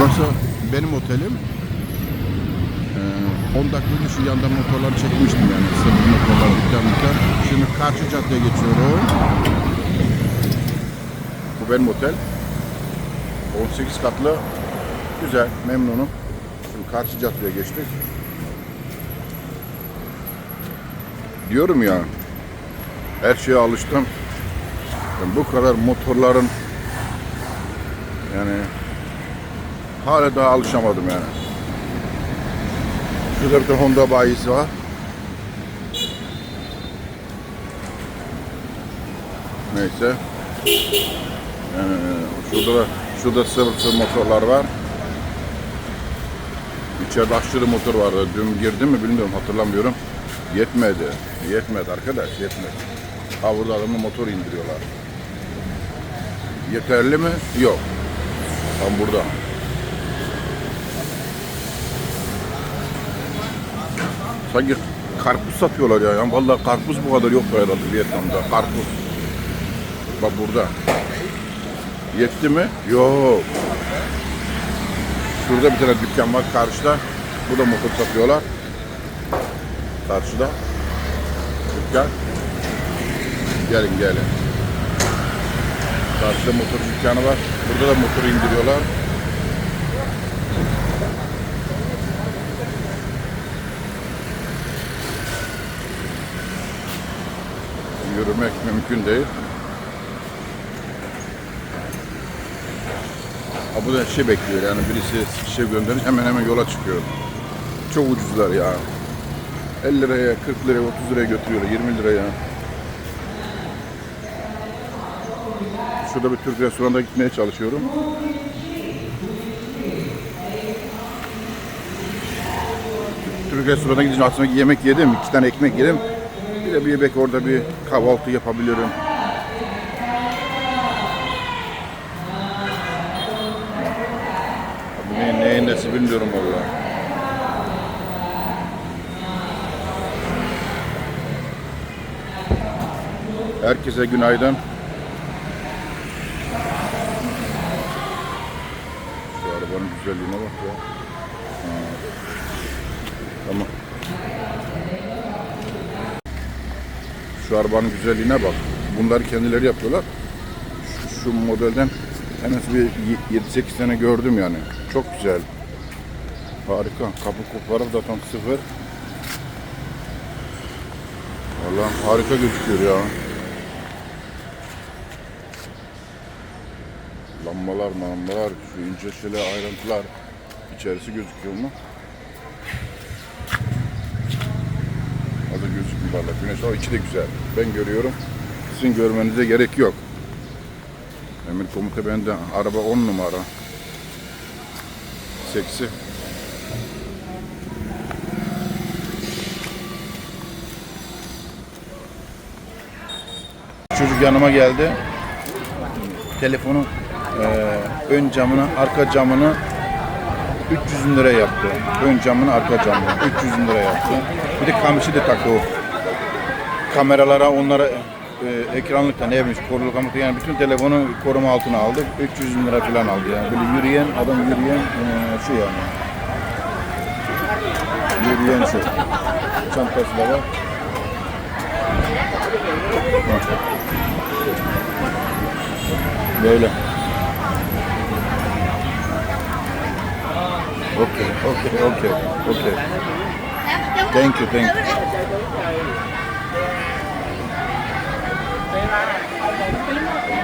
Burası benim otelim. Ee, 10 dakika önce şu yandan motorları çekmiştim yani. Sıfır motorlar, dükkan dükkan. Şimdi karşı caddeye geçiyorum. Bu benim otel. 18 katlı. Güzel, memnunum. Şimdi karşı caddeye geçtik. Diyorum ya, her şeye alıştım. Ben bu kadar motorların yani hala daha alışamadım yani. Şurada bir Honda bayisi var. Neyse. Yani şurada da şurada sıvı sıvı motorlar var. İçeride aşırı motor vardı. Dün girdim mi bilmiyorum hatırlamıyorum. Yetmedi. Yetmedi arkadaş yetmedi. Ha burada adamın motor indiriyorlar. Yeterli mi? Yok. Tam burada. Sanki karpuz satıyorlar ya. Yani vallahi karpuz bu kadar yok herhalde Vietnam'da. Karpuz. Bak burada. Yetti mi? Yok. Şurada bir tane dükkan var karşıda. Burada motor satıyorlar. Karşıda. Dükkan. Gelin gelin. Karşıda motor dükkanı var. Burada da motor indiriyorlar. Yürümek mümkün değil. Ha bu da şey bekliyor yani birisi şey gönderir hemen hemen yola çıkıyor. Çok ucuzlar ya. 50 liraya, 40 liraya, 30 liraya götürüyorlar, 20 liraya. Şurada bir Türk restoranına gitmeye çalışıyorum. Türk restoranına gidince aslında yemek yedim, iki tane ekmek yedim. Bir de bir yemek orada bir kahvaltı yapabilirim. Bu neyin, neyin nesi bilmiyorum valla. Herkese günaydın. Şu arabanın güzelliğine bak ya. Ha. Tamam. Şu arabanın güzelliğine bak. Bunları kendileri yapıyorlar. Şu, şu modelden en az bir 7-8 sene gördüm yani. Çok güzel. Harika. Kapı koparıp zaten sıfır. Vallahi harika gözüküyor ya. Lambalar, lambalar, şu ince şeyler, ayrıntılar. İçerisi gözüküyor mu? Gözükmüyor valla. Güneş, o içi de güzel. Ben görüyorum. Sizin görmenize gerek yok. Emir komuta bende. Araba 10 numara. Seksi. Çocuk yanıma geldi. Telefonu eee, ön camını, arka camını 300 bin lira yaptı. Ön camını, arka camını 300 bin lira yaptı. Bir de kamışı da taktı o. Kameralara onlara e, ekranlıkta ne bileyim koruluk kamerası yani bütün telefonu koruma altına aldı. 300 bin lira falan aldı yani. Böyle yürüyen adam yürüyen e, şu yani. Yürüyen şu. Çantası da var. Böyle. Okay, okay, okay, okay. Thank you, thank you.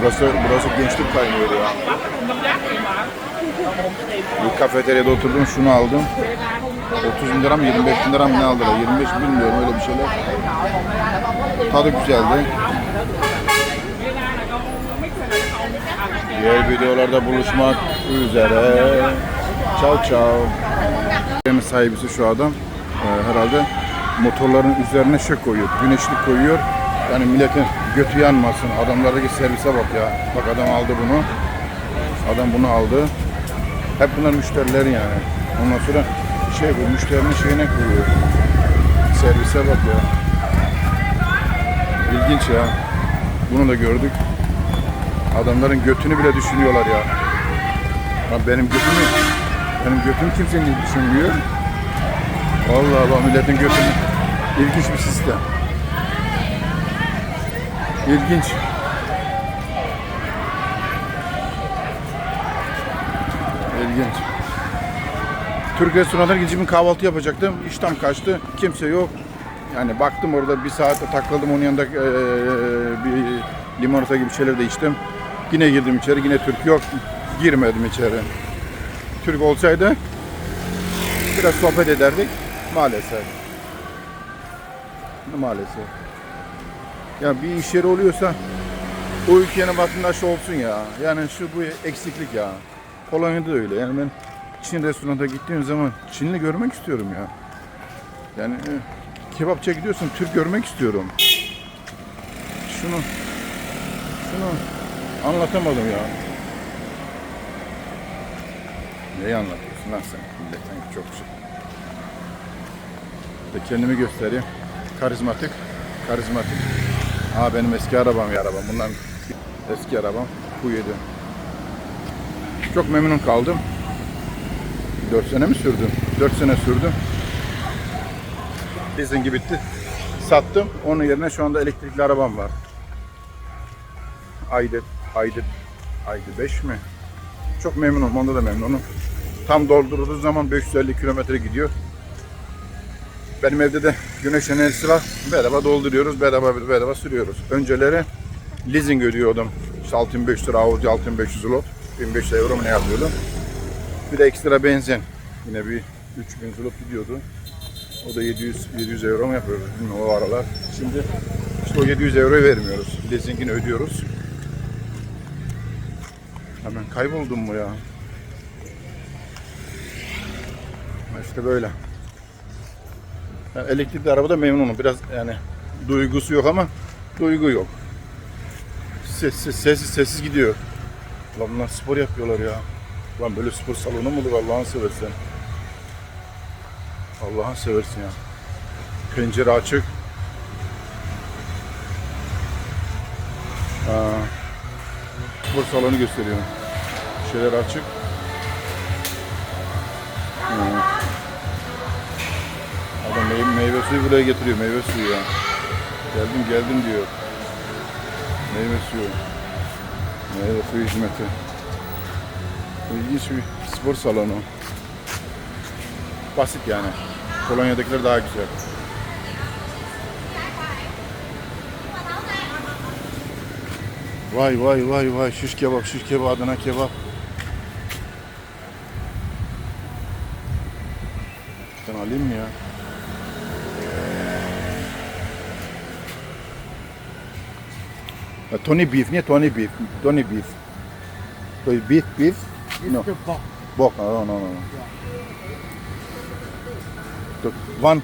Burası, burası gençlik kaynıyor ya. Bir kafeteryada oturdum, şunu aldım. 30 bin lira mı, 25 bin lira mı ne aldılar? 25 bilmiyorum öyle bir şeyler. Tadı güzeldi. Diğer videolarda buluşmak üzere. Ciao ciao. Yerin sahibisi şu adam. Ee, herhalde motorların üzerine şey koyuyor. Güneşlik koyuyor. Yani milletin götü yanmasın. Adamlardaki servise bak ya. Bak adam aldı bunu. Adam bunu aldı. Hep bunlar müşterileri yani. Ondan sonra şey bu müşterinin şeyine koyuyor. Servise bak ya. İlginç ya. Bunu da gördük. Adamların götünü bile düşünüyorlar ya. Lan benim götümü, benim götüm kimsenin düşünmüyor. Allah Allah milletin götünü. İlginç bir sistem. İlginç. İlginç. Türk restoranına gideceğim kahvaltı yapacaktım. İşten kaçtı. Kimse yok. Yani baktım orada bir saat takıldım onun yanında eee, bir limonata gibi şeyler de içtim. Yine girdim içeri. Yine Türk yok. Girmedim içeri. Türk olsaydı biraz sohbet ederdik. Maalesef. Maalesef. Ya bir iş yeri oluyorsa o ülkenin vatandaşı olsun ya. Yani şu bu eksiklik ya. Polonya'da da öyle. Yani ben Çin restoranda gittiğim zaman Çinli görmek istiyorum ya. Yani e, kebapçıya gidiyorsun Türk görmek istiyorum. Şunu şunu anlatamadım ya. Neyi anlatıyorsun lan sen? Milletten çok şey. De kendimi göstereyim. Karizmatik. Karizmatik. Aa benim eski arabam ya arabam. Bundan eski arabam. Bu yedi. Çok memnun kaldım. 4 sene mi sürdü? 4 sene sürdü. Leasingi bitti. Sattım. Onun yerine şu anda elektrikli arabam var. Aydı, aydı, aydı 5 mi? Çok memnunum. Onda da memnunum. Tam doldurduğu zaman 550 kilometre gidiyor. Benim evde de güneş enerjisi var. Bedava dolduruyoruz, bedava bedava sürüyoruz. Önceleri leasing ödüyordum. İşte 6500 lira Audi 6500 lot. 1500 euro mu ne yapıyordum. Bir de ekstra benzin. Yine bir 3000 zlot gidiyordu. O da 700 700 euro mu yapıyoruz bilmiyorum o aralar. Şimdi işte o 700 euroyu vermiyoruz. Leasingini ödüyoruz. Hemen kayboldum mu ya? İşte böyle. Yani elektrikli arabada memnunum. Biraz yani duygusu yok ama duygu yok. Sessiz, sessiz, sessiz gidiyor. Lan bunlar spor yapıyorlar ya. Lan böyle spor salonu mu olur Allah'ını seversen. Allah'ını seversin ya. Pencere açık. Ha. Spor salonu gösteriyor. Şeyler açık. Ha. Adam meyve, suyu buraya getiriyor. Meyve suyu ya. Geldim geldim diyor. Meyve suyu. Meyve suyu hizmeti. İlginç bir spor salonu. Basit yani. Polonya'dakiler daha güzel. Vay vay vay vay şiş kebap şiş kebap Adana kebap. Uh, Tony beef, niye Tony beef? Tony beef. So beef, beef? No. The box. Bok, no, no, no. no. The one,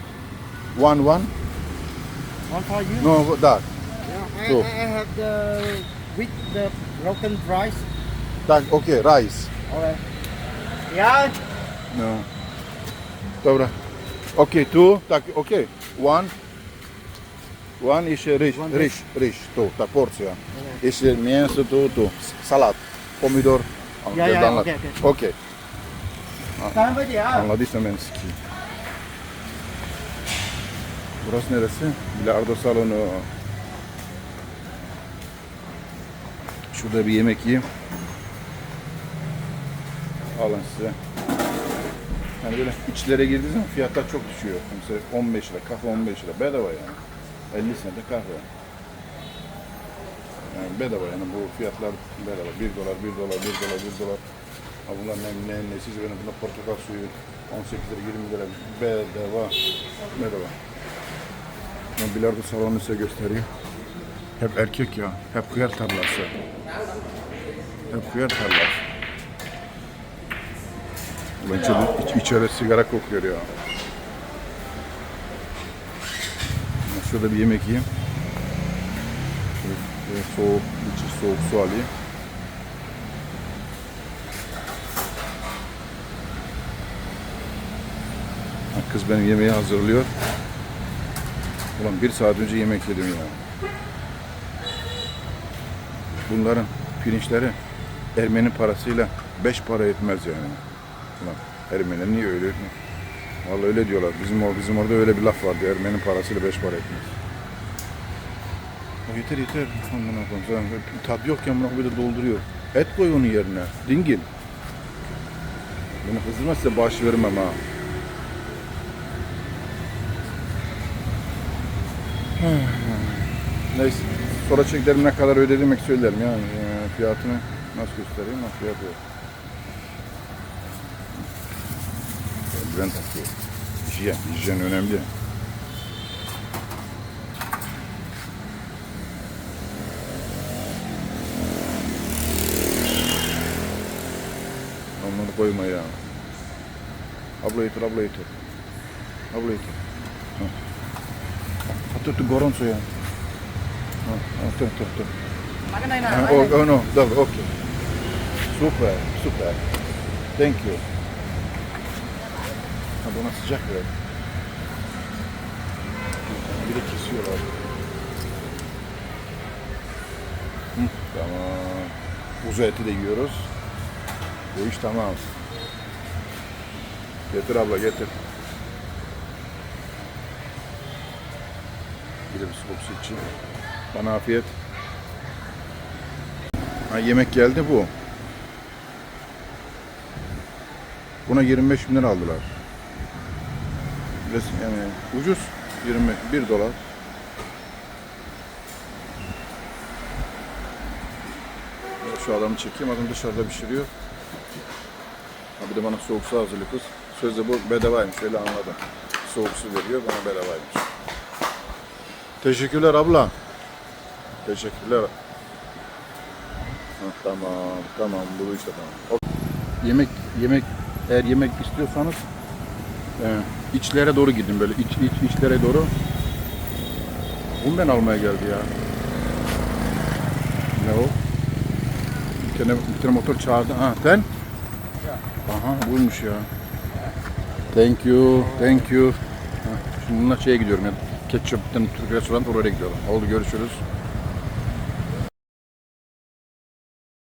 one, one? One for you. No, that. Yeah, I, So- I have the with the broken rice. That, okay, rice. Alright. Yeah. No. Dobra. Okay, two, tak, okay. One. One jeszcze ryż, One ryż, ryż, tu, ta porcja. Jeszcze mięso, tu, tu. Salat, pomidor. Ya, Anlat. okey, okey. Okey. Tamam hadi ya. Anladıysam ben sikeyim. Burası neresi? Bilardo salonu. Şurada bir yemek yiyeyim. Alın size. Yani böyle içlere girdiğiniz zaman fiyatlar çok düşüyor. Mesela 15 lira, kahve 15 lira. Bedava yani. 50 sente kahve. Yani bedava yani bu fiyatlar bedava. 1 dolar, 1 dolar, 1 dolar, 1 dolar. Ha bunlar ne, ne, nesiz benim bunlar portakal suyu 18 lira, 20 lira bedava. Bedava. Ben bilardo salonu size göstereyim. Hep erkek ya. Hep kıyar tarlası. Hep kıyar tarlası. Ulan içeri, iç, içeri sigara kokuyor ya. Ben Şurada bir yemek yiyeyim. Şöyle, şöyle soğuk, içi soğuk su alayım. Kız benim yemeği hazırlıyor. Ulan bir saat önce yemek yedim ya. Bunların pirinçleri Ermeni parasıyla Beş para etmez yani. Ulan Ermeni niye öyle? Vallahi öyle diyorlar. Bizim o bizim orada öyle bir laf vardı. Ermeni parasıyla beş para etmez. Yeter yeter. Amına yok ya amına de dolduruyor. Et koy onun yerine. Dingil. Beni kızdırmazsa baş vermem ha. Neyse. Sonra çeklerim ne kadar ödediğimi söylerim yani. Ee, fiyatını nasıl göstereyim? Ha, fiyatı yok. Eldiven takıyor. Hijyen. Hijyen önemli. Onları koyma ya. Abla yeter, abla yeter. Abla yeter. Ha. Ha, Tut, tut, gorąco ja. No, no, to, to, to. Mà cái này là A, O, o, no, dobra, okej. Super, super. Thank you. Ha, bu ona sıcak ver. Bir de kesiyorlar. Hı, tamam. Kuzu eti de yiyoruz. Bu iş tamam. Getir abla getir. Bir de bir su için. Bana afiyet. Ha, yemek geldi bu. Buna 25 bin lira aldılar. Yani ucuz 21 dolar. Şu adamı çekeyim adam dışarıda pişiriyor. Ha bir de bana soğuk su hazırlıyor kız. Sözde bu bedavaymış öyle anladım. Soğuk su veriyor bana bedavaymış. Teşekkürler abla. Teşekkürler. Ha, tamam, tamam. Bu işte tamam. Yemek, yemek, eğer yemek istiyorsanız e, içlere doğru gidin böyle iç, iç, içlere doğru. Bunu ben almaya geldi ya. Ne o? Bir tane, bir tane motor çağırdı. Ha sen? Aha buymuş ya. Thank you, thank you. Ha, şimdi bununla şeye gidiyorum ya. Tane Türk restoran oraya gidiyorum. Oldu görüşürüz.